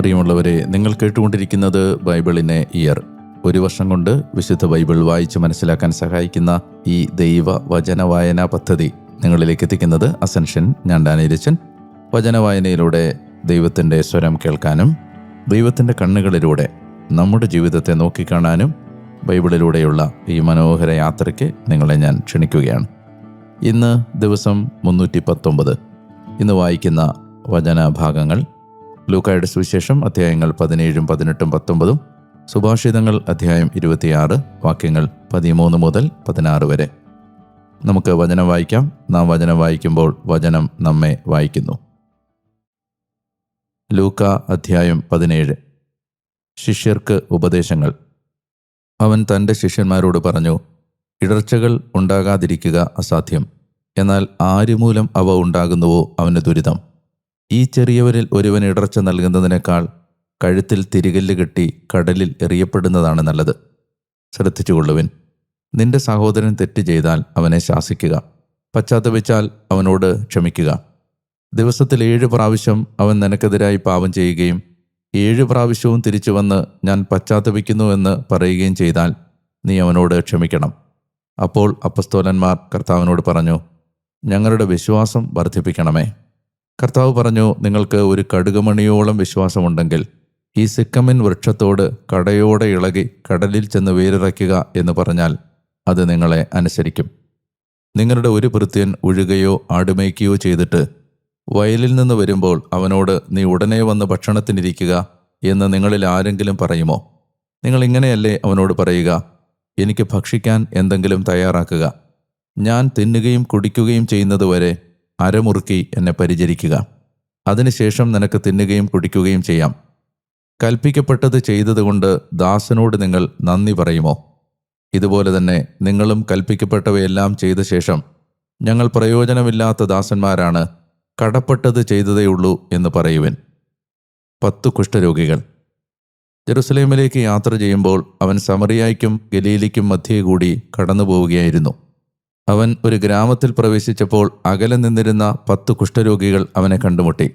പ്രിയമുള്ളവരെ നിങ്ങൾ കേട്ടുകൊണ്ടിരിക്കുന്നത് ബൈബിളിനെ ഇയർ. ഒരു വർഷം കൊണ്ട് വിശുദ്ധ ബൈബിൾ വായിച്ച് മനസ്സിലാക്കാൻ സഹായിക്കുന്ന ഈ ദൈവ വചന വായനാ പദ്ധതി നിങ്ങളിലേക്ക് എത്തിക്കുന്നത് അസൻഷൻ ഞാൻ വചന വായനയിലൂടെ ദൈവത്തിന്റെ സ്വരം കേൾക്കാനും ദൈവത്തിന്റെ കണ്ണുകളിലൂടെ നമ്മുടെ ജീവിതത്തെ നോക്കിക്കാണാനും ബൈബിളിലൂടെയുള്ള ഈ മനോഹര യാത്രയ്ക്ക് നിങ്ങളെ ഞാൻ ക്ഷണിക്കുകയാണ്. ഇന്ന് ദിവസം മുന്നൂറ്റി പത്തൊമ്പത് ഇന്ന് വായിക്കുന്ന വചനഭാഗങ്ങൾ ലൂക്കായുടെ സുവിശേഷം അധ്യായങ്ങൾ പതിനേഴും പതിനെട്ടും പത്തൊമ്പതും സുഭാഷിതങ്ങൾ അധ്യായം ഇരുപത്തിയാറ് വാക്യങ്ങൾ പതിമൂന്ന് മുതൽ പതിനാറ് വരെ. നമുക്ക് വചനം വായിക്കാം. നാം വചനം വായിക്കുമ്പോൾ വചനം നമ്മെ വായിക്കുന്നു. ലൂക്ക അധ്യായം പതിനേഴ്. ശിഷ്യർക്ക് ഉപദേശങ്ങൾ. അവൻ തന്റെ ശിഷ്യന്മാരോട് പറഞ്ഞു ഇടർച്ചകൾ ഉണ്ടാകാതിരിക്കുക അസാധ്യം. എന്നാൽ ആരുമൂലം അവ ഉണ്ടാകുന്നുവോ അവന് ദുരിതം. ഈ ചെറിയവരിൽ ഒരുവൻ ഇടർച്ച നൽകുന്നതിനേക്കാൾ കഴുത്തിൽ തിരികല്ല് കെട്ടി കടലിൽ എറിയപ്പെടുന്നതാണ് നല്ലത്. ശ്രദ്ധിച്ചുകൊള്ളുവിൻ. നിന്റെ സഹോദരൻ തെറ്റ് ചെയ്താൽ അവനെ ശാസിക്കുക. പശ്ചാത്തപിച്ചാൽ അവനോട് ക്ഷമിക്കുക. ദിവസത്തിൽ ഏഴ് പ്രാവശ്യം അവൻ നിനക്കെതിരായി പാപം ചെയ്യുകയും ഏഴ് പ്രാവശ്യവും തിരിച്ചു വന്ന് ഞാൻ പശ്ചാത്തപിക്കുന്നുവെന്ന് പറയുകയും ചെയ്താൽ നീ അവനോട് ക്ഷമിക്കണം. അപ്പോൾ അപ്പസ്തോലന്മാർ കർത്താവിനോട് പറഞ്ഞു ഞങ്ങളുടെ വിശ്വാസം വർദ്ധിപ്പിക്കണമേ. കർത്താവ് പറഞ്ഞു നിങ്ങൾക്ക് ഒരു കടുകുമണിയോളം വിശ്വാസമുണ്ടെങ്കിൽ ഈ സിക്കമിൻ വൃക്ഷത്തോട് കടയോടെ ഇളകി കടലിൽ ചെന്ന് വേരിറയ്ക്കുക എന്ന് പറഞ്ഞാൽ അത് നിങ്ങളെ അനുസരിക്കും. നിങ്ങളുടെ ഒരു ഭൃത്യൻ ഉഴുകയോ ആടുമേയ്ക്കുകയോ ചെയ്തിട്ട് വയലിൽ നിന്ന് വരുമ്പോൾ അവനോട് നീ ഉടനെ വന്ന് ഭക്ഷണത്തിനിരിക്കുക എന്ന് നിങ്ങളിൽ ആരെങ്കിലും പറയുമോ? നിങ്ങൾ ഇങ്ങനെയല്ലേ അവനോട് പറയുക എനിക്ക് ഭക്ഷിക്കാൻ എന്തെങ്കിലും തയ്യാറാക്കുക. ഞാൻ തിന്നുകയും കുടിക്കുകയും ചെയ്യുന്നതുവരെ അരമുറുക്കി എന്നെ പരിചരിക്കുക. അതിനുശേഷം നിനക്ക് തിന്നുകയും കുടിക്കുകയും ചെയ്യാം. കൽപ്പിക്കപ്പെട്ടത് ചെയ്തതുകൊണ്ട് ദാസനോട് നിങ്ങൾ നന്ദി പറയുമോ? ഇതുപോലെ തന്നെ നിങ്ങളും കൽപ്പിക്കപ്പെട്ടവയെല്ലാം ചെയ്ത ശേഷം ഞങ്ങൾ പ്രയോജനമില്ലാത്ത ദാസന്മാരാണ് കടപ്പെട്ടത് ചെയ്തതേയുള്ളൂ എന്ന് പറയുവൻ. പത്തു കുഷ്ഠരോഗികൾ. ജെറുസലേമിലേക്ക് യാത്ര ചെയ്യുമ്പോൾ അവൻ സമറിയായ്ക്കും ഗലീലിക്കും മധ്യേ കൂടി കടന്നു പോവുകയായിരുന്നു അവൻ ഒരു ഗ്രാമത്തിൽ പ്രവേശിച്ചപ്പോൾ അകലെ നിന്നിരുന്ന പത്ത് കുഷ്ഠരോഗികൾ അവനെ കണ്ടുമുട്ടി.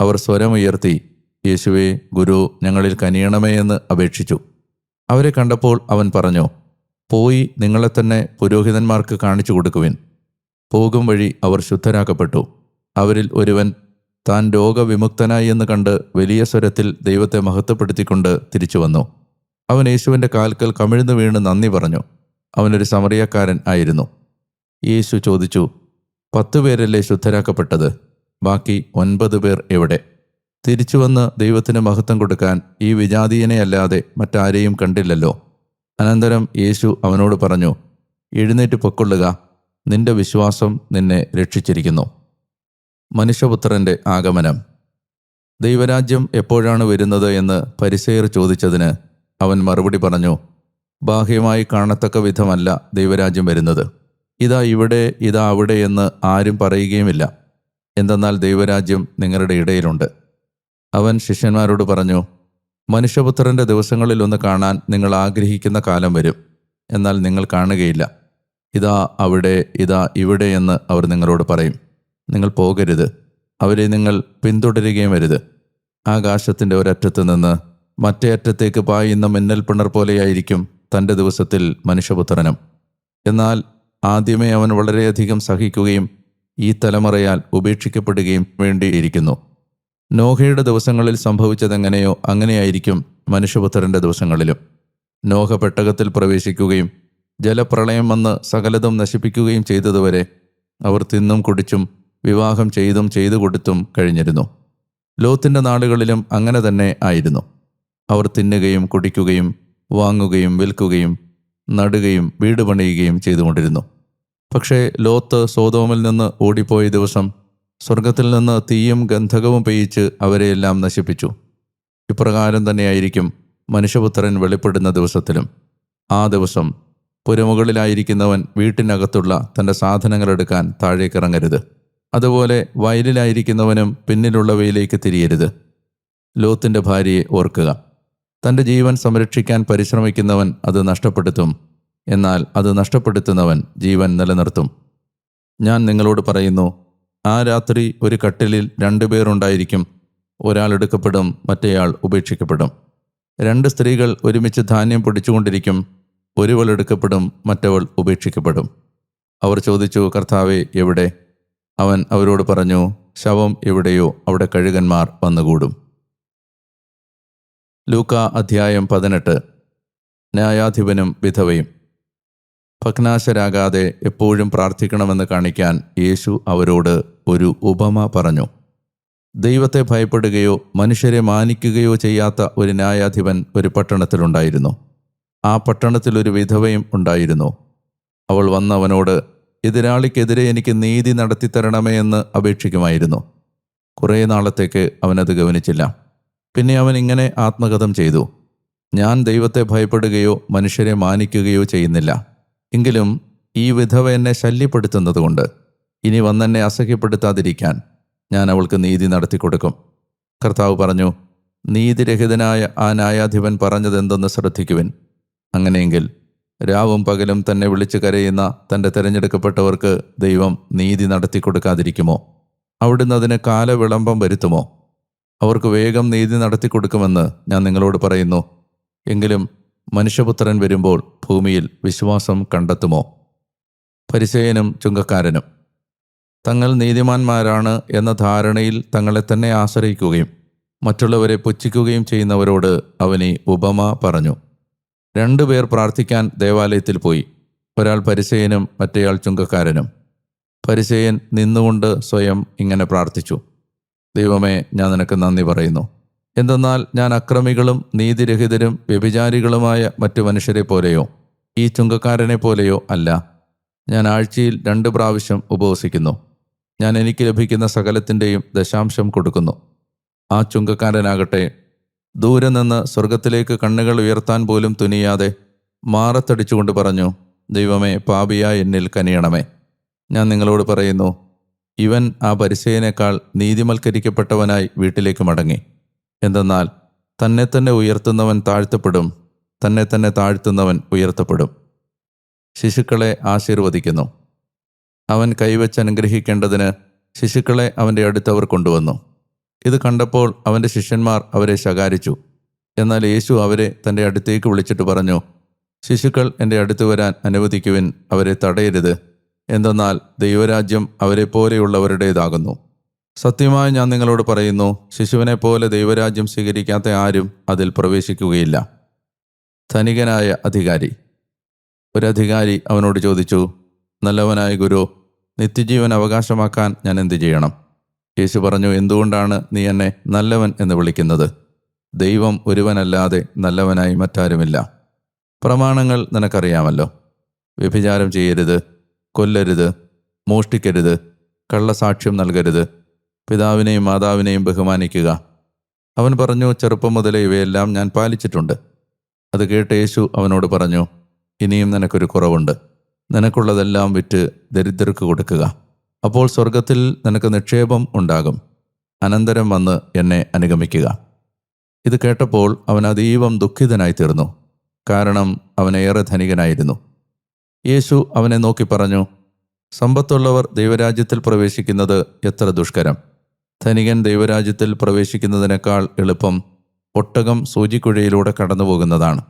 അവർ സ്വരമുയർത്തി യേശുവേ ഗുരു ഞങ്ങളിൽ കനിയണമേ എന്ന് അപേക്ഷിച്ചു. അവരെ കണ്ടപ്പോൾ അവൻ പറഞ്ഞു പോയി നിങ്ങളെ തന്നെ പുരോഹിതന്മാർക്ക് കാണിച്ചു കൊടുക്കുവിൻ. പോകും വഴി അവർ ശുദ്ധരാക്കപ്പെട്ടു. അവരിൽ ഒരുവൻ താൻ രോഗവിമുക്തനായി എന്ന് കണ്ട് വലിയ സ്വരത്തിൽ ദൈവത്തെ മഹത്വപ്പെടുത്തിക്കൊണ്ട് തിരിച്ചു വന്നു. അവൻ യേശുവിന്റെ കാൽക്കൽ കമിഴ്ന്നു വീണ് നന്ദി പറഞ്ഞു. അവനൊരു സമറിയക്കാരൻ ആയിരുന്നു. യേശു ചോദിച്ചു പത്തു പേരല്ലേ ശുദ്ധരാക്കപ്പെട്ടത്? ബാക്കി ഒൻപത് പേർ എവിടെ? തിരിച്ചു വന്ന് ദൈവത്തിന് മഹത്വം കൊടുക്കാൻ ഈ വിജാതീയനെ അല്ലാതെ മറ്റാരെയും കണ്ടില്ലല്ലോ. അനന്തരം യേശു അവനോട് പറഞ്ഞു എഴുന്നേറ്റ് പൊക്കൊള്ളുക. നിന്റെ വിശ്വാസം നിന്നെ രക്ഷിച്ചിരിക്കുന്നു. മനുഷ്യപുത്രന്റെ ആഗമനം. ദൈവരാജ്യം എപ്പോഴാണ് വരുന്നത് എന്ന് പരിസയർ ചോദിച്ചതിന് അവൻ മറുപടി പറഞ്ഞു ബാഹ്യമായി കാണത്തക്ക വിധമല്ല ദൈവരാജ്യം വരുന്നത്. ഇതാ ഇവിടെ ഇതാ അവിടെ എന്ന് ആരും പറയുകയുമില്ല. എന്തെന്നാൽ ദൈവരാജ്യം നിങ്ങളുടെ ഇടയിലുണ്ട്. അവൻ ശിഷ്യന്മാരോട് പറഞ്ഞു മനുഷ്യപുത്രന്റെ ദിവസങ്ങളിൽ ഒന്ന് കാണാൻ നിങ്ങൾ ആഗ്രഹിക്കുന്ന കാലം വരും. എന്നാൽ നിങ്ങൾ കാണുകയില്ല. ഇതാ അവിടെ ഇതാ ഇവിടെ എന്ന് അവർ നിങ്ങളോട് പറയും. നിങ്ങൾ പോകരുത്. അവരെ നിങ്ങൾ പിന്തുടരുകയും വരുത് ആകാശത്തിന്റെ ഒരറ്റത്ത് നിന്ന് മറ്റേ അറ്റത്തേക്ക് പായുന്ന മിന്നൽ പിണർ പോലെയായിരിക്കും തന്റെ ദിവസത്തിൽ മനുഷ്യപുത്രനും. എന്നാൽ ആദ്യമേ അവൻ വളരെയധികം സഹിക്കുകയും ഈ തലമുറയാൽ ഉപേക്ഷിക്കപ്പെടുകയും വേണ്ടിയിരിക്കുന്നു. നോഹയുടെ ദിവസങ്ങളിൽ സംഭവിച്ചതെങ്ങനെയോ അങ്ങനെയായിരിക്കും മനുഷ്യപുത്രന്റെ ദിവസങ്ങളിലും. നോഹ പെട്ടകത്തിൽ പ്രവേശിക്കുകയും ജലപ്രളയം വന്ന് സകലതും നശിപ്പിക്കുകയും ചെയ്തതുവരെ അവർ തിന്നും കുടിച്ചും വിവാഹം ചെയ്തും ചെയ്തു കൊടുത്തും കഴിഞ്ഞിരുന്നു. ലോത്തിന്റെ നാടുകളിലും അങ്ങനെ തന്നെ ആയിരുന്നു. അവർ തിന്നുകയും കുടിക്കുകയും വാങ്ങുകയും വിൽക്കുകയും നടുകയും വീട് പണിയുകയും ചെയ്തുകൊണ്ടിരുന്നു. പക്ഷേ ലോത്ത് സോതോമിൽ നിന്ന് ഓടിപ്പോയ ദിവസം സ്വർഗത്തിൽ നിന്ന് തീയും ഗന്ധകവും പെയ്യിച്ച് അവരെയെല്ലാം നശിപ്പിച്ചു. ഇപ്രകാരം തന്നെയായിരിക്കും മനുഷ്യപുത്രൻ വെളിപ്പെടുന്ന ദിവസത്തിലും. ആ ദിവസം പുരമുകളിലായിരിക്കുന്നവൻ വീട്ടിനകത്തുള്ള തന്റെ സാധനങ്ങളെടുക്കാൻ താഴേക്കിറങ്ങരുത് അതുപോലെ വയലിലായിരിക്കുന്നവനും പിന്നിലുള്ളവയിലേക്ക് തിരിയരുത്. ലോത്തിന്റെ ഭാര്യയെ ഓർക്കുക. തന്റെ ജീവൻ സംരക്ഷിക്കാൻ പരിശ്രമിക്കുന്നവൻ അത് നഷ്ടപ്പെടുത്തും. എന്നാൽ അത് നഷ്ടപ്പെടുത്തുന്നവൻ ജീവൻ നിലനിർത്തും. ഞാൻ നിങ്ങളോട് പറയുന്നു ആ രാത്രി ഒരു കട്ടിലിൽ രണ്ടുപേരുണ്ടായിരിക്കും ഒരാൾ എടുക്കപ്പെടും മറ്റേയാൾ ഉപേക്ഷിക്കപ്പെടും. രണ്ട് സ്ത്രീകൾ ഒരുമിച്ച് ധാന്യം പൊടിച്ചുകൊണ്ടിരിക്കും. ഒരുവൾ എടുക്കപ്പെടും മറ്റവൾ ഉപേക്ഷിക്കപ്പെടും. അവർ ചോദിച്ചു കർത്താവെ എവിടെ? അവൻ അവരോട് പറഞ്ഞു ശവം എവിടെയോ അവിടെ കഴുകന്മാർ വന്നുകൂടും. ലൂക്ക അധ്യായം പതിനെട്ട്. ന്യായാധിപനും വിധവയും. ഭഗ്നാശരാകാതെ എപ്പോഴും പ്രാർത്ഥിക്കണമെന്ന് കാണിക്കാൻ യേശു അവരോട് ഒരു ഉപമ പറഞ്ഞു. ദൈവത്തെ ഭയപ്പെടുകയോ മനുഷ്യരെ മാനിക്കുകയോ ചെയ്യാത്ത ഒരു ന്യായാധിപൻ ഒരു പട്ടണത്തിലുണ്ടായിരുന്നു. ആ പട്ടണത്തിൽ ഒരു വിധവയും ഉണ്ടായിരുന്നു. അവൾ വന്നവനോട് എതിരാളിക്കെതിരെ എനിക്ക് നീതി നടത്തിത്തരണമേ എന്ന് അപേക്ഷിക്കുമായിരുന്നു. കുറേ നാളത്തേക്ക് അവനത് ഗവനിച്ചില്ല. പിന്നെ അവൻ ഇങ്ങനെ ആത്മകഥം ചെയ്തു. ഞാൻ ദൈവത്തെ ഭയപ്പെടുകയോ മനുഷ്യരെ മാനിക്കുകയോ ചെയ്യുന്നില്ല. എങ്കിലും ഈ വിധവ എന്നെ ശല്യപ്പെടുത്തുന്നതുകൊണ്ട് ഇനി വന്നെന്നെ അസഹ്യപ്പെടുത്താതിരിക്കാൻ ഞാൻ അവൾക്ക് നീതി നടത്തി കൊടുക്കും. കർത്താവ് പറഞ്ഞു നീതിരഹിതനായ ആ ന്യായാധിപൻ പറഞ്ഞതെന്തെന്ന് ശ്രദ്ധിക്കുവിൻ. അങ്ങനെയെങ്കിൽ രാവും പകലും തന്നെ വിളിച്ചു കരയുന്ന തന്റെ തിരഞ്ഞെടുക്കപ്പെട്ടവർക്ക് ദൈവം നീതി നടത്തി കൊടുക്കാതിരിക്കുമോ? അവിടുന്ന് അതിന് കാലവിളംബം വരുത്തുമോ? അവർക്ക് വേഗം നീതി നടത്തി കൊടുക്കുമെന്ന് ഞാൻ നിങ്ങളോട് പറയുന്നു. എങ്കിലും മനുഷ്യപുത്രൻ വരുമ്പോൾ ഭൂമിയിൽ വിശ്വാസം കണ്ടെത്തുമോ? പരിചയനും ചുങ്കക്കാരനും തങ്ങൾ നീതിമാന്മാരാണ് എന്ന ധാരണയിൽ തങ്ങളെ തന്നെ ആശ്രയിക്കുകയും മറ്റുള്ളവരെ പുച്ഛിക്കുകയും ചെയ്യുന്നവരോട് അവനി ഉപമ പറഞ്ഞു. രണ്ടുപേർ പ്രാർത്ഥിക്കാൻ ദേവാലയത്തിൽ പോയി ഒരാൾ പരിചയനും മറ്റേയാൾ ചുങ്കക്കാരനും. പരിചയൻ നിന്നുകൊണ്ട് സ്വയം ഇങ്ങനെ പ്രാർത്ഥിച്ചു. ദൈവമേ ഞാൻ നിനക്ക് നന്ദി പറയുന്നു. എന്തെന്നാൽ ഞാൻ അക്രമികളും നീതിരഹിതരും വ്യഭിചാരികളുമായ മറ്റു മനുഷ്യരെ പോലെയോ ഈ ചുങ്കക്കാരനെ പോലെയോ അല്ല. ഞാൻ ആഴ്ചയിൽ രണ്ട് പ്രാവശ്യം ഉപവസിക്കുന്നു. ഞാൻ എനിക്ക് ലഭിക്കുന്ന സകലത്തിന്റെയും ദശാംശം കൊടുക്കുന്നു. ആ ചുങ്കക്കാരനാകട്ടെ ദൂരെ നിന്ന് സ്വർഗത്തിലേക്ക് കണ്ണുകൾ ഉയർത്താൻ പോലും തുനിയാതെ മാറത്തടിച്ചുകൊണ്ട് പറഞ്ഞു ദൈവമേ പാപിയായ എന്നിൽ കനിയണമേ. ഞാൻ നിങ്ങളോട് പറയുന്നു ഇവൻ ആ പരിചയനേക്കാൾ നീതിമൽക്കരിക്കപ്പെട്ടവനായി വീട്ടിലേക്ക് മടങ്ങി. എന്തെന്നാൽ തന്നെ തന്നെ ഉയർത്തുന്നവൻ താഴ്ത്തപ്പെടും തന്നെ തന്നെ താഴ്ത്തുന്നവൻ ഉയർത്തപ്പെടും. ശിശുക്കളെ ആശീർവദിക്കുന്നു. അവൻ കൈവച്ച് അനുഗ്രഹിക്കേണ്ടതിന് ശിശുക്കളെ അവന്റെ അടുത്തവർ കൊണ്ടുവന്നു. ഇത് കണ്ടപ്പോൾ അവന്റെ ശിഷ്യന്മാർ അവരെ ശകാരിച്ചു. എന്നാൽ യേശു അവരെ തന്റെ അടുത്തേക്ക് വിളിച്ചിട്ട് പറഞ്ഞു ശിശുക്കൾ എന്റെ അടുത്ത് വരാൻ അനുവദിക്കുവിൻ അവരെ തടയരുത്. എന്തെന്നാൽ ദൈവരാജ്യം അവരെ പോലെയുള്ളവരുടേതാകുന്നു. സത്യമായി ഞാൻ നിങ്ങളോട് പറയുന്നു ശിശുവിനെ പോലെ ദൈവരാജ്യം സ്വീകരിക്കാത്ത ആരും അതിൽ പ്രവേശിക്കുകയില്ല. ധനികനായ അധികാരി. ഒരു അധികാരി അവനോട് ചോദിച്ചു നല്ലവനായ ഗുരു നിത്യജീവൻ അവകാശമാക്കാൻ ഞാൻ എന്തു ചെയ്യണം? യേശു പറഞ്ഞു എന്തുകൊണ്ടാണ് നീ എന്നെ നല്ലവൻ എന്ന് വിളിക്കുന്നത്? ദൈവം ഒരുവനല്ലാതെ നല്ലവനായി മറ്റാരുമില്ല. പ്രമാണങ്ങൾ നിനക്കറിയാമല്ലോ. വ്യഭിചാരം ചെയ്യരുത്. കൊല്ലരുത് മോഷ്ടിക്കരുത് കള്ളസാക്ഷ്യം നൽകരുത്. പിതാവിനെയും മാതാവിനെയും ബഹുമാനിക്കുക. അവൻ പറഞ്ഞു ചെറുപ്പം മുതലേ ഇവയെല്ലാം ഞാൻ പാലിച്ചിട്ടുണ്ട്. അത് കേട്ട് യേശു അവനോട് പറഞ്ഞു ഇനിയും നിനക്കൊരു കുറവുണ്ട്. നിനക്കുള്ളതെല്ലാം വിറ്റ് ദരിദ്രർക്ക് കൊടുക്കുക. അപ്പോൾ സ്വർഗത്തിൽ നിനക്ക് നിക്ഷേപം ഉണ്ടാകും. അനന്തരം വന്ന് എന്നെ അനുഗമിക്കുക. ഇത് കേട്ടപ്പോൾ അവൻ അതീവം ദുഃഖിതനായി തീർന്നു കാരണം അവൻ ഏറെ ധനികനായിരുന്നു. യേശു അവനെ നോക്കി പറഞ്ഞു സമ്പത്തുള്ളവർ ദൈവരാജ്യത്തിൽ പ്രവേശിക്കുന്നത് എത്ര ദുഷ്കരം. ധനികൻ ദൈവരാജ്യത്തിൽ പ്രവേശിക്കുന്നതിനേക്കാൾ എളുപ്പം ഒട്ടകം സൂചിക്കുഴയിലൂടെ കടന്നുപോകുന്നതാണ്.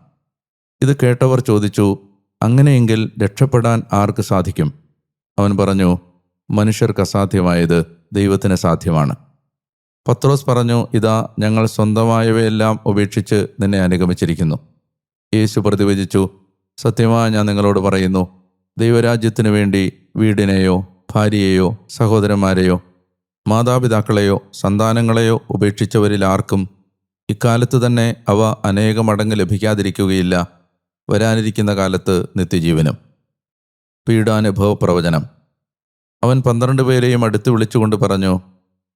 ഇത് കേട്ടവർ ചോദിച്ചു അങ്ങനെയെങ്കിൽ രക്ഷപ്പെടാൻ ആർക്ക് സാധിക്കും? അവൻ പറഞ്ഞു മനുഷ്യർക്ക് അസാധ്യമായത് ദൈവത്തിന് സാധ്യമാണ്. പത്രോസ് പറഞ്ഞു ഇതാ ഞങ്ങൾ സ്വന്തമായവയെല്ലാം ഉപേക്ഷിച്ച് നിന്നെ അനുഗമിച്ചിരിക്കുന്നു. യേശു പ്രതിവചിച്ചു സത്യമായി ഞാൻ നിങ്ങളോട് പറയുന്നു ദൈവരാജ്യത്തിനു വേണ്ടി വീടിനെയോ ഭാര്യയെയോ സഹോദരന്മാരെയോ മാതാപിതാക്കളെയോ സന്താനങ്ങളെയോ ഉപേക്ഷിച്ചവരിൽ ആർക്കും ഇക്കാലത്ത് തന്നെ അവ അനേക മടങ്ങ് ലഭിക്കാതിരിക്കുകയില്ല. വരാനിരിക്കുന്ന കാലത്ത് നിത്യജീവനും. പീഡാനുഭവ പ്രവചനം അവൻ പന്ത്രണ്ട് പേരെയും അടുത്ത് വിളിച്ചുകൊണ്ട് പറഞ്ഞു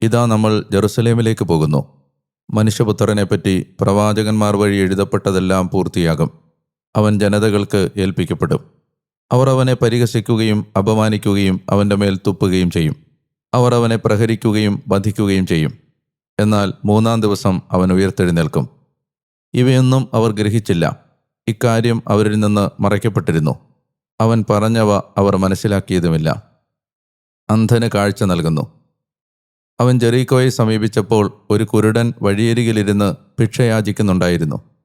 ഇതാ നമ്മൾ ജെറുസലേമിലേക്ക് പോകുന്നു. മനുഷ്യപുത്രനെപ്പറ്റി പ്രവാചകന്മാർ വഴി എഴുതപ്പെട്ടതെല്ലാം പൂർത്തിയാകും. അവൻ ജനതകൾക്ക് ഏൽപ്പിക്കപ്പെടും. അവർ അവനെ പരിഹസിക്കുകയും അപമാനിക്കുകയും അവന്റെ മേൽ തുപ്പുകയും ചെയ്യും. അവർ അവനെ പ്രഹരിക്കുകയും വധിക്കുകയും ചെയ്യും. എന്നാൽ മൂന്നാം ദിവസം അവൻ ഉയർത്തെഴുന്നേൽക്കും. ഇവയൊന്നും അവർ ഗ്രഹിച്ചില്ല. ഇക്കാര്യം അവരിൽ നിന്ന് മറയ്ക്കപ്പെട്ടിരുന്നു. അവൻ പറഞ്ഞവ അവർ മനസ്സിലാക്കിയതുമില്ല. അന്ധന് കാഴ്ച നൽകുന്നു. അവൻ ജെറീക്കോയെ സമീപിച്ചപ്പോൾ ഒരു കുരുടൻ വഴിയരികിലിരുന്ന് ഭിക്ഷയാചിക്കുന്നുണ്ടായിരുന്നു.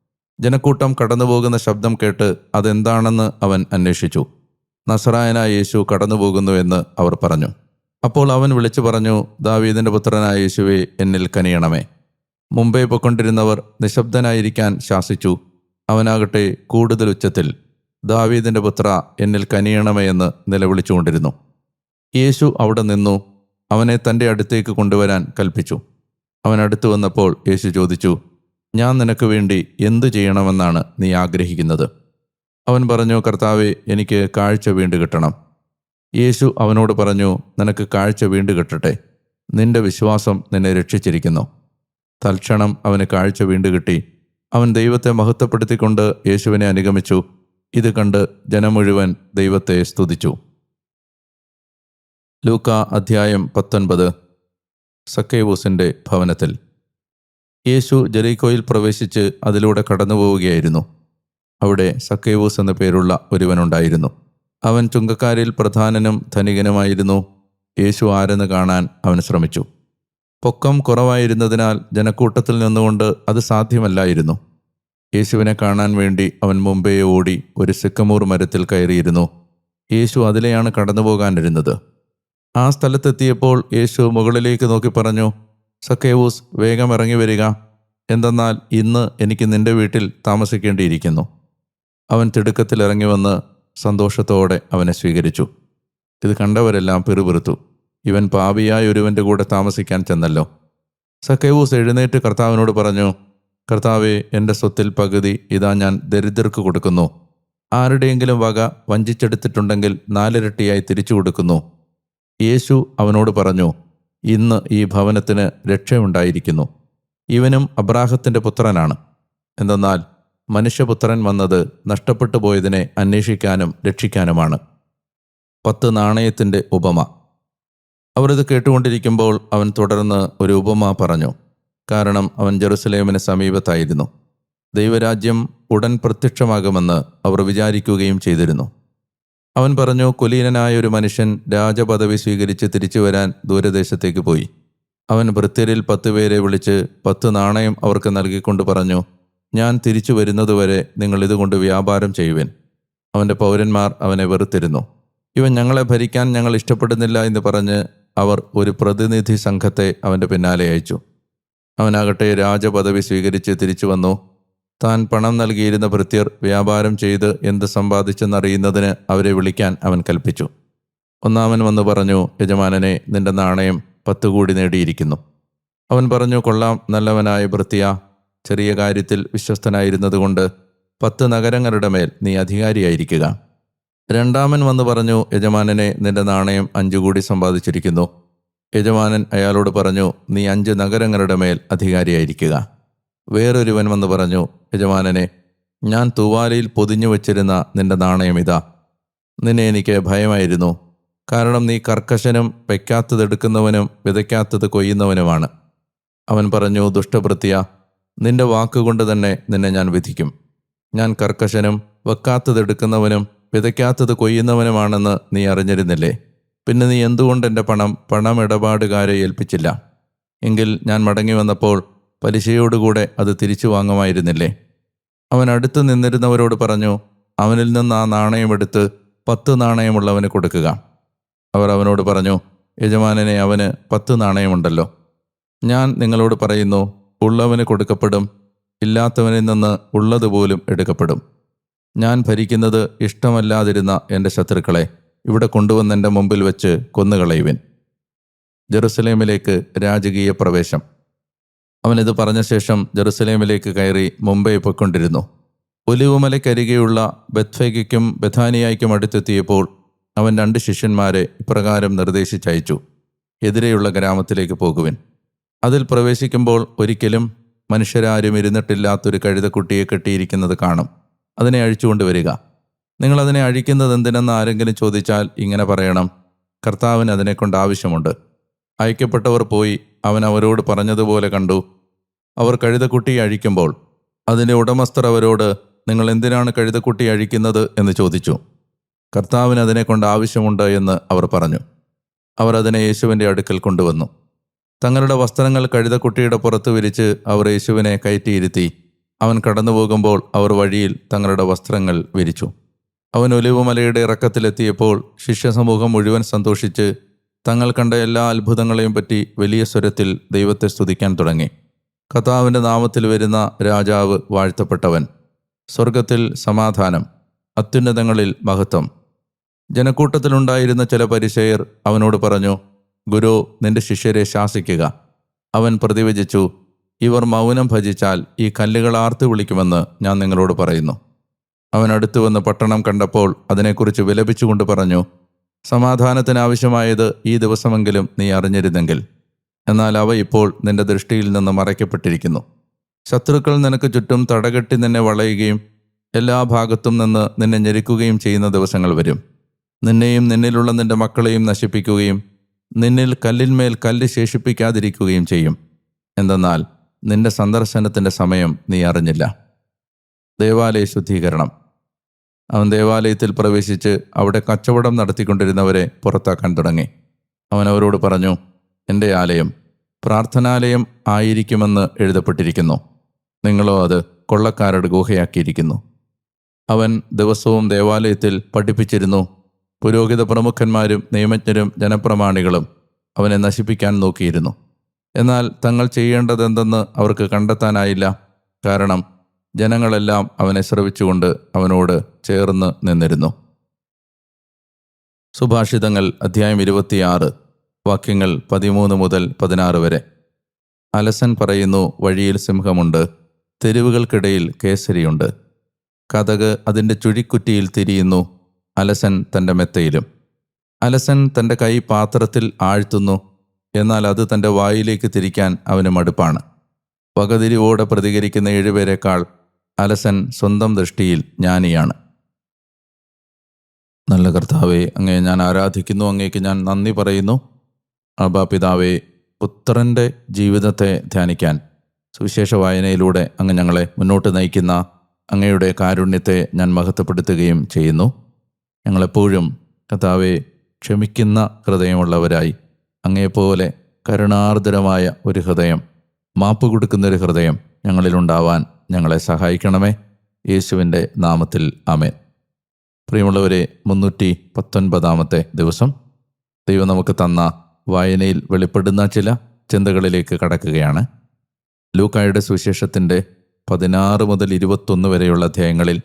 ജനക്കൂട്ടം കടന്നുപോകുന്ന ശബ്ദം കേട്ട് അതെന്താണെന്ന് അവൻ അന്വേഷിച്ചു. നസറായനായ യേശു കടന്നുപോകുന്നു എന്ന് അവർ പറഞ്ഞു. അപ്പോൾ അവൻ വിളിച്ചു പറഞ്ഞു ദാവീദിന്റെ പുത്രനായ യേശുവെ എന്നിൽ കനിയണമേ. മുമ്പേ പൊക്കൊണ്ടിരുന്നവർ നിശബ്ദനായിരിക്കാൻ ശാസിച്ചു. അവനാകട്ടെ കൂടുതൽ ഉച്ചത്തിൽ ദാവീദിന്റെ പുത്ര എന്നിൽ കനിയണമേ എന്ന് നിലവിളിച്ചുകൊണ്ടിരുന്നു. യേശു അവിടെ നിന്നു അവനെ തന്റെ അടുത്തേക്ക് കൊണ്ടുവരാൻ കൽപ്പിച്ചു. അവൻ അടുത്തു വന്നപ്പോൾ യേശു ചോദിച്ചു ഞാൻ നിനക്ക് വേണ്ടി എന്തു ചെയ്യണമെന്നാണ് നീ ആഗ്രഹിക്കുന്നത്? അവൻ പറഞ്ഞു കർത്താവെ എനിക്ക് കാഴ്ച വീണ്ടു കിട്ടണം. യേശു അവനോട് പറഞ്ഞു നിനക്ക് കാഴ്ച വീണ്ടു കിട്ടട്ടെ. നിന്റെ വിശ്വാസം നിന്നെ രക്ഷിച്ചിരിക്കുന്നു. തൽക്ഷണം അവന് കാഴ്ച വീണ്ടു കിട്ടി. അവൻ ദൈവത്തെ മഹത്വപ്പെടുത്തിക്കൊണ്ട് യേശുവിനെ അനുഗമിച്ചു. ഇത് കണ്ട് ജനം മുഴുവൻ ദൈവത്തെ സ്തുതിച്ചു. ലൂക്ക അധ്യായം പത്തൊൻപത്. സക്കേവൂസിന്റെ ഭവനത്തിൽ. യേശു ജെറീക്കോയിൽ പ്രവേശിച്ച് അതിലൂടെ കടന്നു പോവുകയായിരുന്നു അവിടെ സക്കേവൂസ് എന്ന പേരുള്ള ഒരുവനുണ്ടായിരുന്നു. അവൻ ചുങ്കക്കാരിൽ പ്രധാനനും ധനികനുമായിരുന്നു. യേശു ആരെന്ന് കാണാൻ അവൻ ശ്രമിച്ചു. പൊക്കം കുറവായിരുന്നതിനാൽ ജനക്കൂട്ടത്തിൽ നിന്നുകൊണ്ട് അത് സാധ്യമല്ലായിരുന്നു. യേശുവിനെ കാണാൻ വേണ്ടി അവൻ മുമ്പേ ഓടി ഒരു സിക്കമൂർ മരത്തിൽ കയറിയിരുന്നു. യേശു അതിലെയാണ് കടന്നു പോകാനിരുന്നത് ആ സ്ഥലത്തെത്തിയപ്പോൾ യേശു മുകളിലേക്ക് നോക്കി പറഞ്ഞു സക്കേവൂസ് വേഗം ഇറങ്ങി വരിക. എന്തെന്നാൽ ഇന്ന് എനിക്ക് നിന്റെ വീട്ടിൽ താമസിക്കേണ്ടിയിരിക്കുന്നു. അവൻ തിടുക്കത്തിൽ ഇറങ്ങി വന്ന് സന്തോഷത്തോടെ അവനെ സ്വീകരിച്ചു. ഇത് കണ്ടവരെല്ലാം പിറുപിറുത്തു. ഇവൻ പാപിയായ ഒരുവന്റെ കൂടെ താമസിക്കാൻ ചെന്നല്ലോ. സക്കേവൂസ് എഴുന്നേറ്റ് കർത്താവിനോട് പറഞ്ഞു കർത്താവെ എന്റെ സ്വത്തിൽ പകുതി ഇതാ ഞാൻ ദരിദ്രർക്ക് കൊടുക്കുന്നു. ആരുടെയെങ്കിലും വക വഞ്ചിച്ചെടുത്തിട്ടുണ്ടെങ്കിൽ നാലിരട്ടിയായി തിരിച്ചു കൊടുക്കുന്നു. യേശു അവനോട് പറഞ്ഞു ഇന്ന് ഈ ഭവനത്തിന് രക്ഷയുണ്ടായിരിക്കുന്നു. ഇവനും അബ്രാഹത്തിന്റെ പുത്രനാണ്. എന്തെന്നാൽ മനുഷ്യപുത്രൻ വന്നത് നഷ്ടപ്പെട്ടു പോയതിനെ അന്വേഷിക്കാനും രക്ഷിക്കാനുമാണ്. പത്ത് നാണയത്തിന്റെ ഉപമ. അവർ ഇത് കേട്ടുകൊണ്ടിരിക്കുമ്പോൾ അവൻ തുടർന്ന് ഒരു ഉപമ പറഞ്ഞു. കാരണം അവൻ ജെറുസലേമിന് സമീപത്തായിരുന്നു. ദൈവരാജ്യം ഉടൻ പ്രത്യക്ഷമാകുമെന്ന് അവർ വിചാരിക്കുകയും ചെയ്തിരുന്നു. അവൻ പറഞ്ഞു കുലീനനായ ഒരു മനുഷ്യൻ രാജപദവി സ്വീകരിച്ച് തിരിച്ചു വരാൻ ദൂരദേശത്തേക്ക് പോയി. അവൻ ഭൃത്യരിൽ പത്ത് പേരെ വിളിച്ച് പത്ത് നാണയം അവർക്ക് നൽകിക്കൊണ്ട് പറഞ്ഞു ഞാൻ തിരിച്ചു വരുന്നതുവരെ നിങ്ങൾ ഇതുകൊണ്ട് വ്യാപാരം ചെയ്യുവൻ. അവന്റെ പൗരന്മാർ അവനെ വെറുത്തിരുന്നു. ഇവൻ ഞങ്ങളെ ഭരിക്കാൻ ഞങ്ങൾ ഇഷ്ടപ്പെടുന്നില്ല എന്ന് പറഞ്ഞ് അവർ ഒരു പ്രതിനിധി സംഘത്തെ അവന്റെ പിന്നാലെ അയച്ചു. അവനാകട്ടെ രാജപദവി സ്വീകരിച്ച് തിരിച്ചു വന്നു. താൻ പണം നൽകിയിരുന്ന ഭൃത്യർ വ്യാപാരം ചെയ്ത് എന്ത് സമ്പാദിച്ചെന്നറിയുന്നതിന് അവരെ വിളിക്കാൻ അവൻ കൽപ്പിച്ചു. ഒന്നാമൻ വന്ന് പറഞ്ഞു യജമാനനെ നിന്റെ നാണയം പത്തു കൂടി നേടിയിരിക്കുന്നു. അവൻ പറഞ്ഞു കൊള്ളാം നല്ലവനായ ഭൃത്യ. ചെറിയ കാര്യത്തിൽ വിശ്വസ്തനായിരുന്നതുകൊണ്ട് പത്ത് നഗരങ്ങളുടെ മേൽ നീ അധികാരിയായിരിക്കുക. രണ്ടാമൻ വന്ന് പറഞ്ഞു യജമാനനെ നിന്റെ നാണയം അഞ്ചു കൂടി സമ്പാദിച്ചിരിക്കുന്നു. യജമാനൻ അയാളോട് പറഞ്ഞു നീ അഞ്ച് നഗരങ്ങളുടെ മേൽ അധികാരിയായിരിക്കുക. വേറൊരുവൻ വന്ന് പറഞ്ഞു യജമാനനെ ഞാൻ തൂവാലയിൽ പൊതിഞ്ഞു വച്ചിരുന്ന നിന്റെ നാണയം ഇതാ. നിന്നെ എനിക്ക് ഭയമായിരുന്നു. കാരണം നീ കർക്കശനും വെക്കാത്തതെടുക്കുന്നവനും വിതയ്ക്കാത്തത് കൊയ്യുന്നവനുമാണ്. അവൻ പറഞ്ഞു ദുഷ്ടഭൃത്യ നിന്റെ വാക്കുകൊണ്ട് തന്നെ നിന്നെ ഞാൻ വിധിക്കും. ഞാൻ കർക്കശനും വെക്കാത്തതെടുക്കുന്നവനും വിതയ്ക്കാത്തത് കൊയ്യുന്നവനുമാണെന്ന് നീ അറിഞ്ഞിരുന്നില്ലേ? പിന്നെ നീ എന്തുകൊണ്ട് എന്റെ പണം പണമിടപാടുകാരെ ഏൽപ്പിച്ചില്ല? എങ്കിൽ ഞാൻ മടങ്ങി വന്നപ്പോൾ പലിശയോടുകൂടെ അത് തിരിച്ചു വാങ്ങുമായിരുന്നില്ലേ? അവൻ അടുത്ത് നിന്നിരുന്നവരോട് പറഞ്ഞു അവനിൽ നിന്ന് ആ നാണയമെടുത്ത് പത്ത് നാണയമുള്ളവന് കൊടുക്കുക. അവർ അവനോട് പറഞ്ഞു യജമാനനെ അവന് പത്ത് നാണയമുണ്ടല്ലോ. ഞാൻ നിങ്ങളോട് പറയുന്നു ഉള്ളവന് കൊടുക്കപ്പെടും ഇല്ലാത്തവനിൽ നിന്ന് ഉള്ളതുപോലും എടുക്കപ്പെടും. ഞാൻ ഭരിക്കുന്നത് ഇഷ്ടമല്ലാതിരുന്ന എന്റെ ശത്രുക്കളെ ഇവിടെ കൊണ്ടുവന്ന് എന്റെ മുമ്പിൽ വെച്ച് കൊന്നുകളയുവിൻ. ജെറുസലേമിലേക്ക് രാജകീയ പ്രവേശം. അവനിത് പറഞ്ഞ ശേഷം ജെറുസലേമിലേക്ക് കയറി മുംബൈ പൊയ്ക്കൊണ്ടിരുന്നു. ഒലിവുമലയ്ക്കരികെയുള്ള ബത്ഫയ്ക്കും ബഥാനിയായ്ക്കും അടുത്തെത്തിയപ്പോൾ അവൻ രണ്ട് ശിഷ്യന്മാരെ ഇപ്രകാരം നിർദ്ദേശിച്ചയച്ചു. എതിരെയുള്ള ഗ്രാമത്തിലേക്ക് പോകുവിൻ. അതിൽ പ്രവേശിക്കുമ്പോൾ ഒരിക്കലും മനുഷ്യരാരും ഇരുന്നിട്ടില്ലാത്തൊരു കഴുതക്കുട്ടിയെ കെട്ടിയിരിക്കുന്നത് കാണും. അതിനെ അഴിച്ചുകൊണ്ട് വരിക. നിങ്ങളതിനെ അഴിക്കുന്നത് എന്തിനെന്ന് ആരെങ്കിലും ചോദിച്ചാൽ ഇങ്ങനെ പറയണം. കർത്താവിന് അതിനെക്കൊണ്ട് ആവശ്യമുണ്ട്. അയക്കപ്പെട്ടവർ പോയി അവൻ അവരോട് പറഞ്ഞതുപോലെ കണ്ടു. അവർ കഴുതക്കുട്ടി അഴിക്കുമ്പോൾ അതിന്റെ ഉടമസ്ഥർ അവരോട് നിങ്ങൾ എന്തിനാണ് കഴുതക്കുട്ടി അഴിക്കുന്നത്? എന്ന് ചോദിച്ചു. കർത്താവിന് അതിനെക്കൊണ്ട് ആവശ്യമുണ്ട് എന്ന് അവർ പറഞ്ഞു. അവർ അതിനെ യേശുവിന്റെ അടുക്കൽ കൊണ്ടുവന്നു. തങ്ങളുടെ വസ്ത്രങ്ങൾ കഴുതക്കുട്ടിയുടെ പുറത്ത് വിരിച്ച് അവർ യേശുവിനെ കയറ്റിയിരുത്തി. അവൻ കടന്നു പോകുമ്പോൾ അവർ വഴിയിൽ തങ്ങളുടെ വസ്ത്രങ്ങൾ വിരിച്ചു. അവൻ ഒലിവുമലയുടെ ഇറക്കത്തിലെത്തിയപ്പോൾ ശിഷ്യസമൂഹം മുഴുവൻ സന്തോഷിച്ച് തങ്ങൾ കണ്ട എല്ലാ അത്ഭുതങ്ങളെയും പറ്റി വലിയ സ്വരത്തിൽ ദൈവത്തെ സ്തുതിക്കാൻ തുടങ്ങി. കഥാവിന്റെ നാമത്തിൽ വരുന്ന രാജാവ് വാഴ്ത്തപ്പെട്ടവൻ. സ്വർഗത്തിൽ സമാധാനം. അത്യുന്നതങ്ങളിൽ മഹത്വം. ജനക്കൂട്ടത്തിലുണ്ടായിരുന്ന ചില പരിചയർ അവനോട് പറഞ്ഞു ഗുരു നിന്റെ ശിഷ്യരെ ശാസിക്കുക. അവൻ പ്രതിവചിച്ചു ഇവർ മൗനം ഭജിച്ചാൽ ഈ കല്ലുകൾ ആർത്തു വിളിക്കുമെന്ന് ഞാൻ നിങ്ങളോട് പറയുന്നു. അവൻ അടുത്തു വന്ന് പട്ടണം കണ്ടപ്പോൾ അതിനെക്കുറിച്ച് വിലപിച്ചുകൊണ്ട് പറഞ്ഞു സമാധാനത്തിന് ആവശ്യമായത് ഈ ദിവസമെങ്കിലും നീ അറിഞ്ഞിരുന്നെങ്കിൽ. എന്നാൽ അവ ഇപ്പോൾ നിന്റെ ദൃഷ്ടിയിൽ നിന്ന് മറയ്ക്കപ്പെട്ടിരിക്കുന്നു. ശത്രുക്കൾ നിനക്ക് ചുറ്റും തടകെട്ടി നിന്നെ വളയുകയും എല്ലാ ഭാഗത്തും നിന്ന് നിന്നെ ഞെരുക്കുകയും ചെയ്യുന്ന ദിവസങ്ങൾ വരും. നിന്നെയും നിന്നിലുള്ള നിന്റെ മക്കളെയും നശിപ്പിക്കുകയും നിന്നിൽ കല്ലിന്മേൽ കല്ല് ശേഷിപ്പിക്കാതിരിക്കുകയും ചെയ്യും. എന്തെന്നാൽ നിന്റെ സന്ദർശനത്തിന്റെ സമയം നീ അറിഞ്ഞില്ല. ദേവാലയ ശുദ്ധീകരണം. അവൻ ദേവാലയത്തിൽ പ്രവേശിച്ച് അവിടെ കച്ചവടം നടത്തിക്കൊണ്ടിരുന്നവരെ പുറത്താക്കാൻ തുടങ്ങി. അവൻ അവരോട് പറഞ്ഞു എന്റെ ആലയം പ്രാർത്ഥനാലയം ആയിരിക്കുമെന്ന് എഴുതപ്പെട്ടിരിക്കുന്നു. നിങ്ങളോ അത് കൊള്ളക്കാരുടെ ഗുഹയാക്കിയിരിക്കുന്നു. അവൻ ദിവസവും ദേവാലയത്തിൽ പഠിപ്പിച്ചിരുന്നു. പുരോഹിത പ്രമുഖന്മാരും നിയമജ്ഞരും ജനപ്രമാണികളും അവനെ നശിപ്പിക്കാൻ നോക്കിയിരുന്നു. എന്നാൽ തങ്ങൾ ചെയ്യേണ്ടതെന്തെന്ന് അവർക്ക് കണ്ടെത്താനായില്ല. കാരണം ജനങ്ങളെല്ലാം അവനെ ശ്രവിച്ചുകൊണ്ട് അവനോട് ചേർന്ന് നിന്നിരുന്നു. സുഭാഷിതങ്ങൾ അധ്യായം ഇരുപത്തിയാറ് വാക്യങ്ങൾ പതിമൂന്ന് മുതൽ പതിനാറ് വരെ. അലസൻ പറയുന്നു വഴിയിൽ സിംഹമുണ്ട് തെരുവുകൾക്കിടയിൽ കേസരിയുണ്ട്. കഥക് അതിന്റെ ചുഴിക്കുറ്റിയിൽ തിരിയുന്നു അലസൻ തന്റെ മെത്തയിലും. അലസൻ തന്റെ കൈ പാത്രത്തിൽ ആഴ്ത്തുന്നു എന്നാൽ അത് തന്റെ വായിലേക്ക് തിരിക്കാൻ അവന് മടുപ്പാണ്. വകതിരിവോടെ പ്രതികരിക്കുന്ന ഏഴുപേരെക്കാൾ അലസൻ സ്വന്തം ദൃഷ്ടിയിൽ ജ്ഞാനിയാണ്. നല്ല കർത്താവെ അങ്ങേ ഞാൻ ആരാധിക്കുന്നു അങ്ങേക്ക് ഞാൻ നന്ദി പറയുന്നു. അബാ പിതാവെ പുത്രന്റെ ജീവിതത്തെ ധ്യാനിക്കാൻ സുവിശേഷ വായനയിലൂടെ അങ്ങ് ഞങ്ങളെ മുന്നോട്ട് നയിക്കുന്ന അങ്ങയുടെ കാരുണ്യത്തെ ഞാൻ മഹത്വപ്പെടുത്തുകയും ചെയ്യുന്നു. ഞങ്ങളെപ്പോഴും കർത്താവെ ക്ഷമിക്കുന്ന ഹൃദയമുള്ളവരായി അങ്ങേപ്പോലെ കരുണാർദ്രമായ ഒരു ഹൃദയം മാപ്പ് കൊടുക്കുന്ന ഒരു ഹൃദയം ഞങ്ങളിലുണ്ടാവാൻ ഞങ്ങളെ സഹായിക്കണമേ. യേശുവിന്റെ നാമത്തിൽ ആമേൻ. പ്രിയമുള്ളവരെ മുന്നൂറ്റി പത്തൊൻപതാമത്തെ ദിവസം ദൈവം നമുക്ക് തന്ന വായനയിൽ വെളിപ്പെടുന്ന ചില ചിന്തകളിലേക്ക് കടക്കുകയാണ്. ലൂക്കായുടെ സുവിശേഷത്തിന്റെ പതിനാറ് മുതൽ ഇരുപത്തൊന്ന് വരെയുള്ള അധ്യായങ്ങളിൽ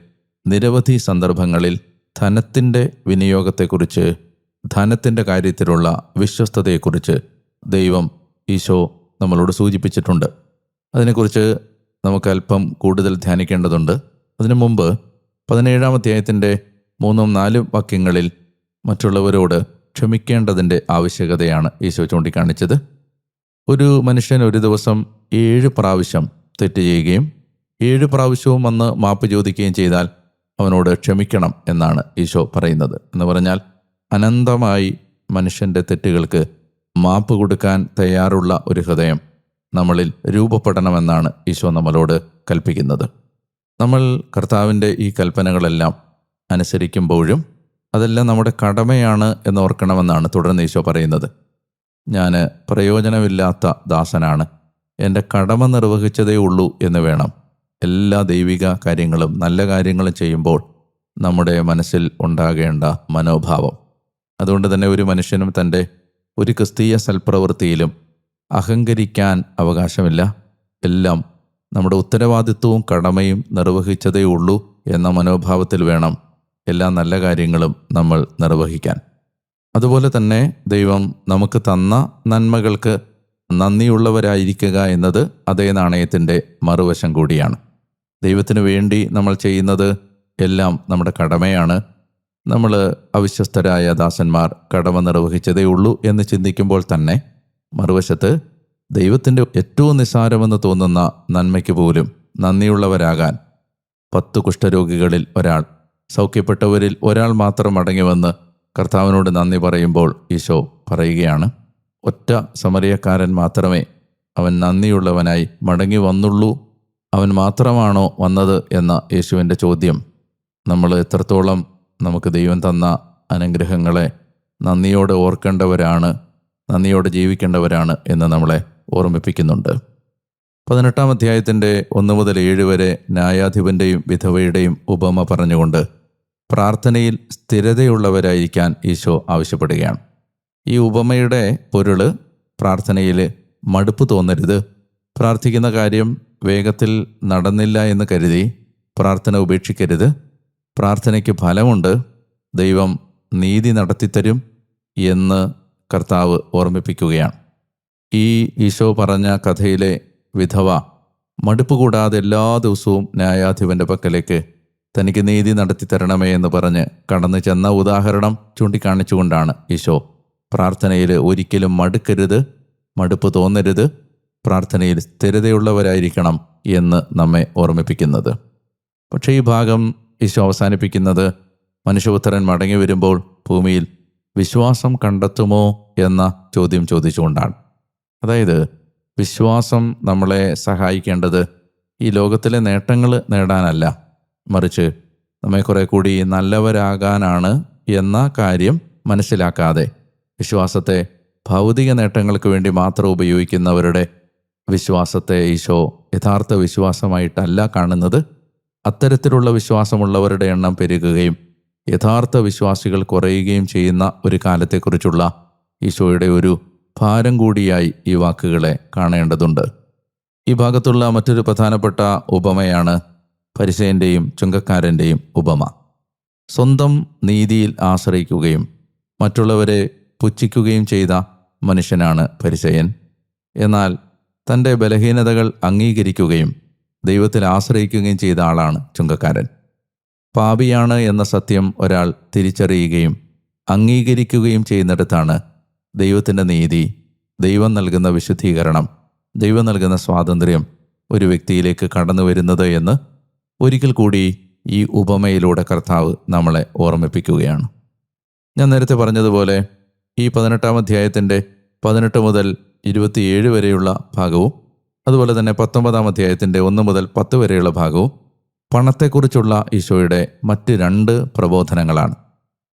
നിരവധി സന്ദർഭങ്ങളിൽ ധനത്തിന്റെ വിനിയോഗത്തെക്കുറിച്ച് ധനത്തിന്റെ കാര്യത്തിലുള്ള വിശ്വസ്തതയെക്കുറിച്ച് ദൈവം ഈശോ നമ്മളോട് സൂചിപ്പിച്ചിട്ടുണ്ട്. അതിനെക്കുറിച്ച് നമുക്ക് അല്പം കൂടുതൽ ധ്യാനിക്കേണ്ടതുണ്ട്. അതിനു മുമ്പ് പതിനേഴാം അധ്യായത്തിന്റെ മൂന്നും നാലും വാക്യങ്ങളിൽ മറ്റുള്ളവരോട് ക്ഷമിക്കേണ്ടതിന്റെ ആവശ്യകതയാണ് ഈശോ ചൂണ്ടിക്കാണിച്ചത്. ഒരു മനുഷ്യൻ ഒരു ദിവസം ഏഴ് പ്രാവശ്യം തെറ്റ് ചെയ്യുകയും ഏഴ് പ്രാവശ്യവും വന്ന് മാപ്പ് ചോദിക്കുകയും ചെയ്താൽ അവനോട് ക്ഷമിക്കണം എന്നാണ് ഈശോ പറയുന്നത്. എന്ന് പറഞ്ഞാൽ അനന്തമായി മനുഷ്യന്റെ തെറ്റുകൾക്ക് മാപ്പ് കൊടുക്കാൻ തയ്യാറുള്ള ഒരു ഹൃദയം നമ്മളിൽ രൂപപ്പെടണമെന്നാണ് ഈശോ നമ്മളോട് കൽപ്പിക്കുന്നത്. നമ്മൾ കർത്താവിന്റെ ഈ കൽപ്പനകളെല്ലാം അനുസരിക്കുമ്പോഴും അതെല്ലാം നമ്മുടെ കടമയാണ് എന്ന് ഓർക്കണമെന്നാണ് തുടർന്ന് ഈശോ പറയുന്നത്. ഞാൻ പ്രയോജനമില്ലാത്ത ദാസനാണ്. എന്റെ കടമ നിർവഹിച്ചതേ ഉള്ളൂ എന്ന് വേണം. എല്ലാ ദൈവിക കാര്യങ്ങളും നല്ല കാര്യങ്ങളും ചെയ്യുമ്പോൾ നമ്മുടെ മനസ്സിൽ ഉണ്ടാകേണ്ട മനോഭാവം. അതുകൊണ്ട് തന്നെ ഒരു മനുഷ്യനും തന്റെ ഒരു ക്രിസ്തീയ സൽപ്രവൃത്തിയിലും അഹങ്കരിക്കാൻ അവകാശമില്ല. എല്ലാം നമ്മുടെ ഉത്തരവാദിത്വവും കടമയും നിർവഹിച്ചതേ ഉള്ളൂ എന്ന മനോഭാവത്തിൽ വേണം എല്ലാ നല്ല കാര്യങ്ങളും നമ്മൾ നിർവഹിക്കാൻ. അതുപോലെ തന്നെ ദൈവം നമുക്ക് തന്ന നന്മകൾക്ക് നന്ദിയുള്ളവരായിരിക്കുക എന്നത് അതേ നാണയത്തിന്റെ മറുവശം കൂടിയാണ്. ദൈവത്തിനു വേണ്ടി നമ്മൾ ചെയ്യുന്നത് എല്ലാം നമ്മുടെ കടമയാണ്. നമ്മൾ അവിശ്വസ്തരായ ദാസന്മാർ കടമ നിർവഹിച്ചതേ ഉള്ളൂ എന്ന് ചിന്തിക്കുമ്പോൾ തന്നെ മറുവശത്ത് ദൈവത്തിന്റെ ഏറ്റവും നിസാരമെന്ന് തോന്നുന്ന നന്മയ്ക്ക് പോലും നന്ദിയുള്ളവരാകാൻ പത്ത് കുഷ്ഠരോഗികളിൽ ഒരാൾ സൗഖ്യപ്പെട്ടവരിൽ ഒരാൾ മാത്രം അടങ്ങി വന്ന് കർത്താവിനോട് നന്ദി പറയുമ്പോൾ ഈശോ പറയുകയാണ് ഒറ്റ സമറിയക്കാരൻ മാത്രമേ അവൻ നന്ദിയുള്ളവനായി മടങ്ങി വന്നുള്ളൂ അവൻ മാത്രമാണോ വന്നത് എന്ന യേശുവിന്റെ ചോദ്യം നമ്മൾ എത്രത്തോളം നമുക്ക് ദൈവം തന്ന അനുഗ്രഹങ്ങളെ നന്ദിയോടെ ഓർക്കേണ്ടവരാണ് നന്ദിയോടെ ജീവിക്കേണ്ടവരാണ് എന്ന് നമ്മളെ ഓർമ്മിപ്പിക്കുന്നുണ്ട്. പതിനെട്ടാം അധ്യായത്തിന്റെ ഒന്ന് മുതൽ ഏഴ് വരെ ന്യായാധിപന്റെയും വിധവയുടെയും ഉപമ പറഞ്ഞുകൊണ്ട് പ്രാർത്ഥനയിൽ സ്ഥിരതയുള്ളവരായിരിക്കാൻ ഈശോ ആവശ്യപ്പെടുകയാണ്. ഈ ഉപമയുടെ പൊരുൾ പ്രാർത്ഥനയിൽ മടുപ്പ് തോന്നരുത്. പ്രാർത്ഥിക്കുന്ന കാര്യം വേഗത്തിൽ നടന്നില്ല എന്ന് കരുതി പ്രാർത്ഥന ഉപേക്ഷിക്കരുത്. പ്രാർത്ഥനയ്ക്ക് ഫലമുണ്ട്. ദൈവം നീതി നടത്തിത്തരും എന്ന് കർത്താവ് ഓർമ്മിപ്പിക്കുകയാണ്. ഈ ഈശോ പറഞ്ഞ കഥയിലെ വിധവ മടുപ്പ് കൂടാതെ എല്ലാ ദിവസവും ന്യായാധിപന്റെ പക്കലേക്ക് തനിക്ക് നീതി നടത്തി തരണമേ എന്ന് പറഞ്ഞ് കടന്നു ചെന്ന ഉദാഹരണം ചൂണ്ടിക്കാണിച്ചുകൊണ്ടാണ് ഈശോ പ്രാർത്ഥനയിൽ ഒരിക്കലും മടുക്കരുത് മടുപ്പ് തോന്നരുത് പ്രാർത്ഥനയിൽ സ്ഥിരതയുള്ളവരായിരിക്കണം എന്ന് നമ്മെ ഓർമ്മിപ്പിക്കുന്നത്. പക്ഷേ ഈ ഭാഗം ഈശോ അവസാനിപ്പിക്കുന്നത് മനുഷ്യപുത്രൻ മടങ്ങി വരുമ്പോൾ ഭൂമിയിൽ വിശ്വാസം കണ്ടെത്തുമോ എന്ന ചോദ്യം ചോദിച്ചുകൊണ്ടാണ്. അതായത് വിശ്വാസം നമ്മളെ സഹായിക്കേണ്ടത് ഈ ലോകത്തിലെ നേട്ടങ്ങൾ നേടാനല്ല. മറിച്ച് നമ്മെ കുറെ കൂടി നല്ലവരാകാനാണ് എന്ന കാര്യം മനസ്സിലാക്കാതെ വിശ്വാസത്തെ ഭൗതിക നേട്ടങ്ങൾക്ക് വേണ്ടി മാത്രം ഉപയോഗിക്കുന്നവരുടെ വിശ്വാസത്തെ ഈശോ യഥാർത്ഥ വിശ്വാസമായിട്ടല്ല കാണുന്നത്. അത്തരത്തിലുള്ള വിശ്വാസമുള്ളവരുടെ എണ്ണം പെരുകുകയും യഥാർത്ഥ വിശ്വാസികൾ കുറയുകയും ചെയ്യുന്ന ഒരു കാലത്തെക്കുറിച്ചുള്ള ഈശോയുടെ ഒരു ഭാരം കൂടിയായി ഈ വാക്കുകളെ കാണേണ്ടതുണ്ട്. ഈ ഭാഗത്തുള്ള മറ്റൊരു പ്രധാനപ്പെട്ട ഉപമയാണ് പരിശയന്റെയും ചുങ്കക്കാരന്റെയും ഉപമ. സ്വന്തം നീതിയിൽ ആശ്രയിക്കുകയും മറ്റുള്ളവരെ പുച്ഛിക്കുകയും ചെയ്ത മനുഷ്യനാണ് പരിസയൻ എന്നാൽ തന്റെ ബലഹീനതകൾ അംഗീകരിക്കുകയും ദൈവത്തിൽ ആശ്രയിക്കുകയും ചെയ്ത ആളാണ് ചുങ്കക്കാരൻ. പാപിയാണ് എന്ന സത്യം ഒരാൾ തിരിച്ചറിയുകയും അംഗീകരിക്കുകയും ചെയ്യുന്നിടത്താണ് ദൈവത്തിന്റെ നീതി ദൈവം നൽകുന്ന വിശുദ്ധീകരണം ദൈവം നൽകുന്ന സ്വാതന്ത്ര്യം ഒരു വ്യക്തിയിലേക്ക് കടന്നു വരുന്നത് എന്ന് ഒരിക്കൽ കൂടി ഈ ഉപമയിലൂടെ കർത്താവ് നമ്മളെ ഓർമ്മിപ്പിക്കുകയാണ്. ഞാൻ നേരത്തെ പറഞ്ഞതുപോലെ ഈ പതിനെട്ടാം അധ്യായത്തിന്റെ പതിനെട്ട് മുതൽ ഇരുപത്തിയേഴ് വരെയുള്ള ഭാഗവും അതുപോലെ തന്നെ പത്തൊമ്പതാം അധ്യായത്തിന്റെ ഒന്ന് മുതൽ പത്ത് വരെയുള്ള ഭാഗവും പണത്തെക്കുറിച്ചുള്ള ഈശോയുടെ മറ്റ് രണ്ട് പ്രബോധനങ്ങളാണ്.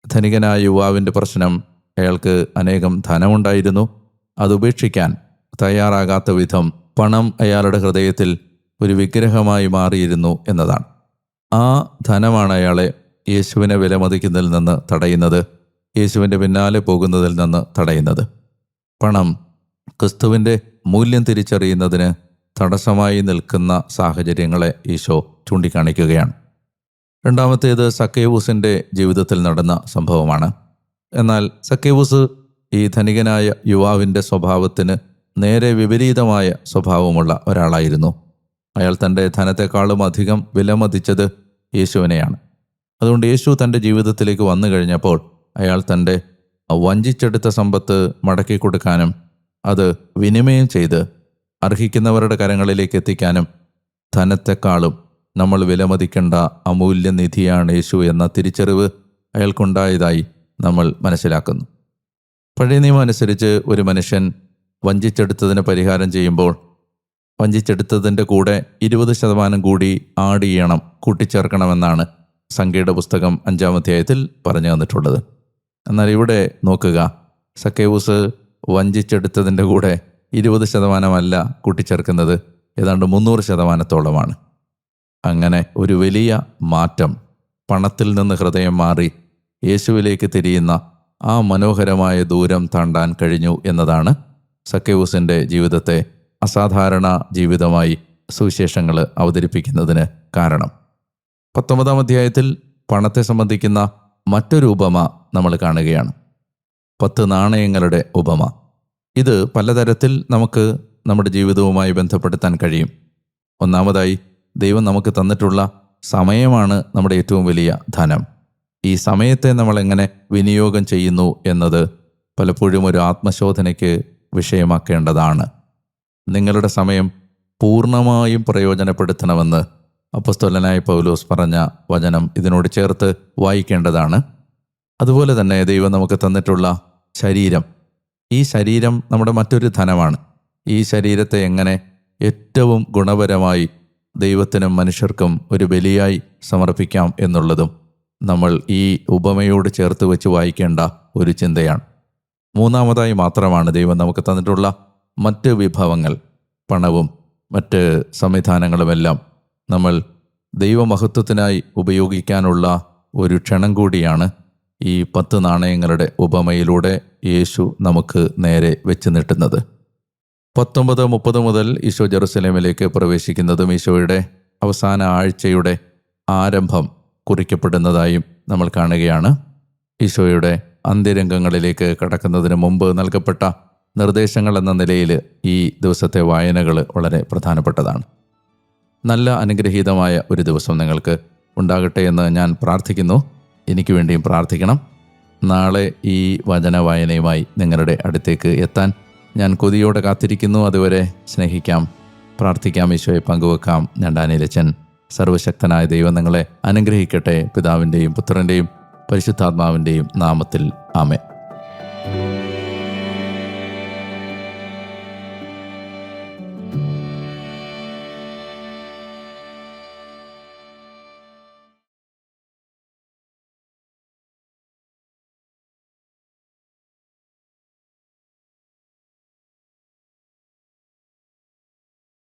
ധനികനായ യുവാവിന്റെ പ്രശ്നം അയാൾക്ക് അനേകം ധനമുണ്ടായിരുന്നു. അത് ഉപേക്ഷിക്കാൻ തയ്യാറാകാത്ത വിധം പണം അയാളുടെ ഹൃദയത്തിൽ ഒരു വിഗ്രഹമായി മാറിയിരുന്നു എന്നതാണ്. ആ ധനമാണ് അയാളെ യേശുവിനെ വിലമതിക്കുന്നതിൽ നിന്ന് തടയുന്നത് യേശുവിന്റെ പിന്നാലെ പോകുന്നതിൽ നിന്ന് തടയുന്നത്. പണം ക്രിസ്തുവിന്റെ മൂല്യം തിരിച്ചറിയുന്നതിന് തടസ്സമായി നിൽക്കുന്ന സാഹചര്യങ്ങളെ ഈശോ ചൂണ്ടിക്കാണിക്കുകയാണ്. രണ്ടാമത്തേത് സക്കേവൂസിന്റെ ജീവിതത്തിൽ നടന്ന സംഭവമാണ്. എന്നാൽ സക്കേവൂസ് ഈ ധനികനായ യുവാവിന്റെ സ്വഭാവത്തിന് നേരെ വിപരീതമായ സ്വഭാവമുള്ള ഒരാളായിരുന്നു. അയാൾ തന്റെ ധനത്തെക്കാളും അധികം വിലമതിച്ചത് യേശുവിനെയാണ്. അതുകൊണ്ട് യേശു തന്റെ ജീവിതത്തിലേക്ക് വന്നു കഴിഞ്ഞപ്പോൾ അയാൾ തന്റെ വഞ്ചിച്ചെടുത്ത സമ്പത്ത് മടക്കി കൊടുക്കാനും അത് വിനിമയം ചെയ്ത് അർഹിക്കുന്നവരുടെ കരങ്ങളിലേക്ക് എത്തിക്കാനും ധനത്തെക്കാളും നമ്മൾ വിലമതിക്കേണ്ട അമൂല്യ നിധിയാണ് യേശു എന്ന തിരിച്ചറിവ് അയാൾക്കുണ്ടായതായി നമ്മൾ മനസ്സിലാക്കുന്നു. പഴയ നിയമം അനുസരിച്ച് ഒരു മനുഷ്യൻ വഞ്ചിച്ചെടുത്തതിന് പരിഹാരം ചെയ്യുമ്പോൾ വഞ്ചിച്ചെടുത്തതിന്റെ കൂടെ ഇരുപത് ശതമാനം കൂടി ആഡ് ചെയ്യണം കൂട്ടിച്ചേർക്കണമെന്നാണ് സംഖ്യയുടെ പുസ്തകം അഞ്ചാം അധ്യായത്തിൽ പറഞ്ഞു തന്നിട്ടുള്ളത്. എന്നാൽ ഇവിടെ നോക്കുക സക്കേവൂസ് വഞ്ചിച്ചെടുത്തതിന്റെ കൂടെ ഇരുപത് ശതമാനമല്ല കൂട്ടിച്ചേർക്കുന്നത്. ഏതാണ്ട് മുന്നൂറ് ശതമാനത്തോളമാണ്. അങ്ങനെ ഒരു വലിയ മാറ്റം പണത്തിൽ നിന്ന് ഹൃദയം മാറി യേശുവിലേക്ക് തിരിയുന്ന ആ മനോഹരമായ ദൂരം താണ്ടാൻ കഴിഞ്ഞു എന്നതാണ് സക്കേവൂസിന്റെ ജീവിതത്തെ അസാധാരണ ജീവിതമായി സുവിശേഷങ്ങൾ അവതരിപ്പിക്കുന്നതിന് കാരണം. പത്തൊമ്പതാം അധ്യായത്തിൽ പണത്തെ സംബന്ധിക്കുന്ന മറ്റൊരു ഉപമ നമ്മൾ കാണുകയാണ്. പത്ത് നാണയങ്ങളുടെ ഉപമ. ഇത് പലതരത്തിൽ നമുക്ക് നമ്മുടെ ജീവിതവുമായി ബന്ധപ്പെടുത്താൻ കഴിയും. ഒന്നാമതായി ദൈവം നമുക്ക് തന്നിട്ടുള്ള സമയമാണ് നമ്മുടെ ഏറ്റവും വലിയ ധനം. ഈ സമയത്തെ നമ്മൾ എങ്ങനെ വിനിയോഗം ചെയ്യുന്നു എന്നത് പലപ്പോഴും ഒരു ആത്മശോധനയ്ക്ക് വിഷയമാക്കേണ്ടതാണ്. നിങ്ങളുടെ സമയം പൂർണമായും പ്രയോജനപ്പെടുത്തണമെന്ന് അപ്പസ്തോലനായ പൗലോസ് പറഞ്ഞ വചനം ഇതിനോട് ചേർത്ത് വായിക്കേണ്ടതാണ്. അതുപോലെ തന്നെ ദൈവം നമുക്ക് തന്നിട്ടുള്ള ശരീരം ഈ ശരീരം നമ്മുടെ മറ്റൊരു ധനമാണ്. ഈ ശരീരത്തെ എങ്ങനെ ഏറ്റവും ഗുണപരമായി ദൈവത്തിനും മനുഷ്യർക്കും ഒരു ബലിയായി സമർപ്പിക്കാം എന്നുള്ളതും നമ്മൾ ഈ ഉപമയോട് ചേർത്ത് വെച്ച് വായിക്കേണ്ട ഒരു ചിന്തയാണ്. മൂന്നാമതായി മാത്രമാണ് ദൈവം നമുക്ക് തന്നിട്ടുള്ള മറ്റ് വിഭവങ്ങൾ പണവും മറ്റ് സംവിധാനങ്ങളുമെല്ലാം നമ്മൾ ദൈവമഹത്വത്തിനായി ഉപയോഗിക്കാനുള്ള ഒരു ക്ഷണം കൂടിയാണ് ഈ പത്ത് നാണയങ്ങളുടെ ഉപമയിലൂടെ യേശു നമുക്ക് നേരെ വെച്ച് നീട്ടുന്നത്. പത്തൊമ്പത് മുപ്പത് മുതൽ ഈശോ ജെറുസലേമിലേക്ക് പ്രവേശിക്കുന്നതും ഈശോയുടെ അവസാന ആഴ്ചയുടെ ആരംഭം കുറിക്കപ്പെടുന്നതായും നമ്മൾ കാണുകയാണ്. ഈശോയുടെ അന്ത്യരംഗങ്ങളിലേക്ക് കടക്കുന്നതിന് മുമ്പ് നൽകപ്പെട്ട നിർദ്ദേശങ്ങൾ എന്ന നിലയിൽ ഈ ദിവസത്തെ വായനകൾ വളരെ പ്രധാനപ്പെട്ടതാണ്. നല്ല അനുഗ്രഹീതമായ ഒരു ദിവസം നിങ്ങൾക്ക് ഉണ്ടാകട്ടെ എന്ന് ഞാൻ പ്രാർത്ഥിക്കുന്നു. എനിക്ക് വേണ്ടിയും പ്രാർത്ഥിക്കണം. നാളെ ഈ വചന വായനയുമായി നിങ്ങളുടെ അടുത്തേക്ക് എത്താൻ ഞാൻ കൊതിയോടെ കാത്തിരിക്കുന്നു. അതുവരെ സ്നേഹിക്കാം പ്രാർത്ഥിക്കാം ഈശോയെ പങ്കുവെക്കാം. ഞണ്ടാനിരച്ചൻ സർവശക്തനായ ദൈവം നിങ്ങളെ അനുഗ്രഹിക്കട്ടെ. പിതാവിന്റെയും പുത്രന്റെയും പരിശുദ്ധാത്മാവിന്റെയും നാമത്തിൽ ആമേ